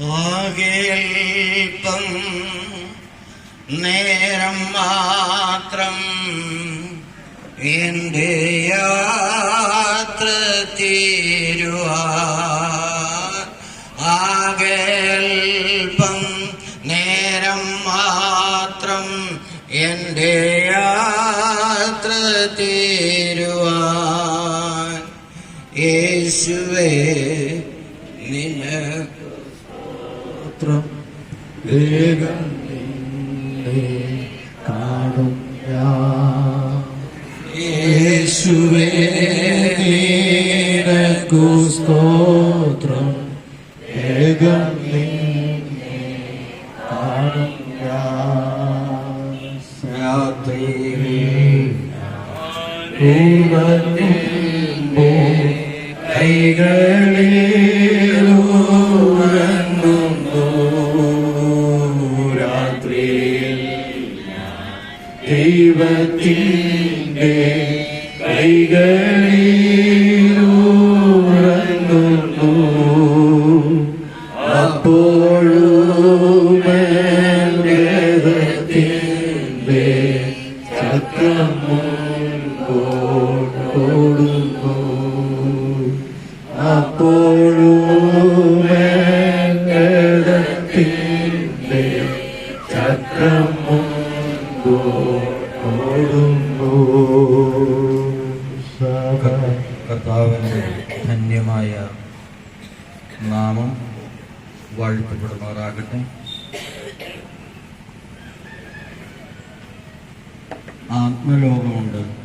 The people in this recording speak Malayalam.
ആകേൽപ്പം നേരം മാത്രം എന്റെ യാത്ര തീരുവാ ആകേൽപ്പം നേരം മാത്രം എന്റെ യാത്ര തീരുവാൻ. യേശുവേ നിനക്ക് സ്തോത്രം വേഗം കാണും യേശുവേ നിനക്കു സ്തോത്രം. വേഗം കാണും ഉറങ്ങുമ്പോൾ കൈകളിൽ ദൈവത്തിന്റെ കൈകളിൽ ഉറങ്ങുന്നു അപ്പോഴും വേദത്തിന്റെ ചക്രം മുൻപോട്ടോടുന്നു അപ്പോഴും വേദത്തിന്റെ കർത്താവിന്റെ ധന്യമായ നാമം വാഴ്ത്തപ്പെടുമാറാകട്ടെ. ആത്മലോകമുണ്ട്.